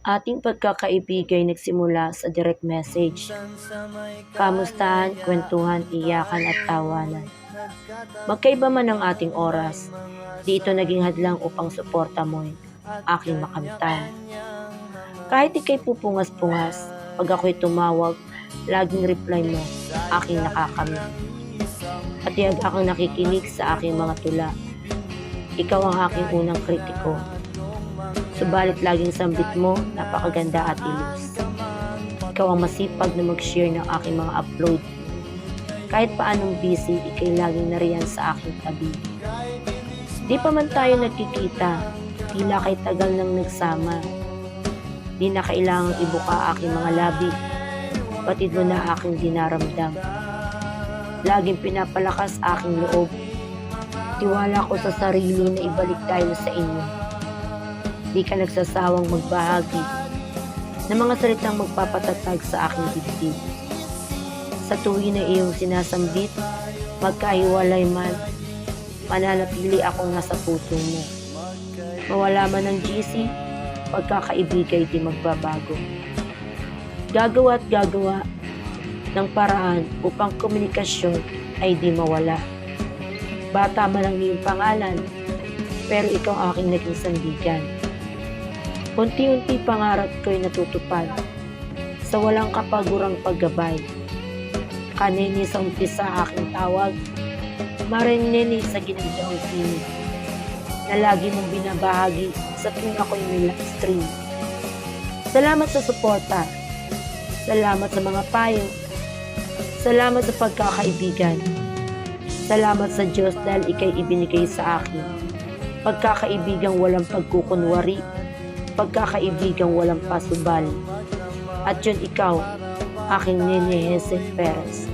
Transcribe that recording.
Ating pagkakaibigay nagsimula sa direct message. Kamustahan, kwentuhan, iyakan at tawanan. Magkaiba man ang ating oras, di ito naging hadlang upang suporta mo'y aking makamtan. Kahit ikay pupungas-pungas, pag ako'y tumawag, laging reply mo, aking nakakamit. At iyag akong nakikinig sa aking mga tula. Ikaw ang aking unang kritiko. Subalit laging sambit mo, napakaganda at ilos. Ikaw ang masipag na mag-share ng aking mga upload. Kahit paanong busy, ikay laging nariyan sa aking tabi. Di pa man tayo nagkikita, tila kay tagal nang nagsama. Di na kailangang ibuka aking mga labi, batid mo na aking dinaramdam. Laging pinapalakas aking loob. Tiwala ko sa sarili na ibalik tayo sa inyo. Di ka nagsasawang magbahagi ng mga salitang magpapatatag sa aking dibdib. Sa tuwi na iyong sinasambit, magkahiwalay man, mananatili akong nasa puso mo. Mawala man ng GC, pagkakaibigay di magbabago. Gagawa at gagawa ng paraan upang komunikasyon ay di mawala. Bata man ang iyong pangalan, pero ikaw aking naging sandigan. Unti-unti pangarap ko'y natutupad sa walang kapagurang paggabay. Kanini sa umpisa aking tawag, marinini sa ginagdaong sinig na lagi mong binabahagi sa tuwing ako'y stream. Salamat sa suporta. Salamat sa mga payo. Salamat sa pagkakaibigan. Salamat sa Diyos dahil ikay ibinigay sa akin. Pagkakaibigang walang pagkukunwari. Pagkakaibigang walang pasubal. At yun ikaw, aking Nene Jose Perez.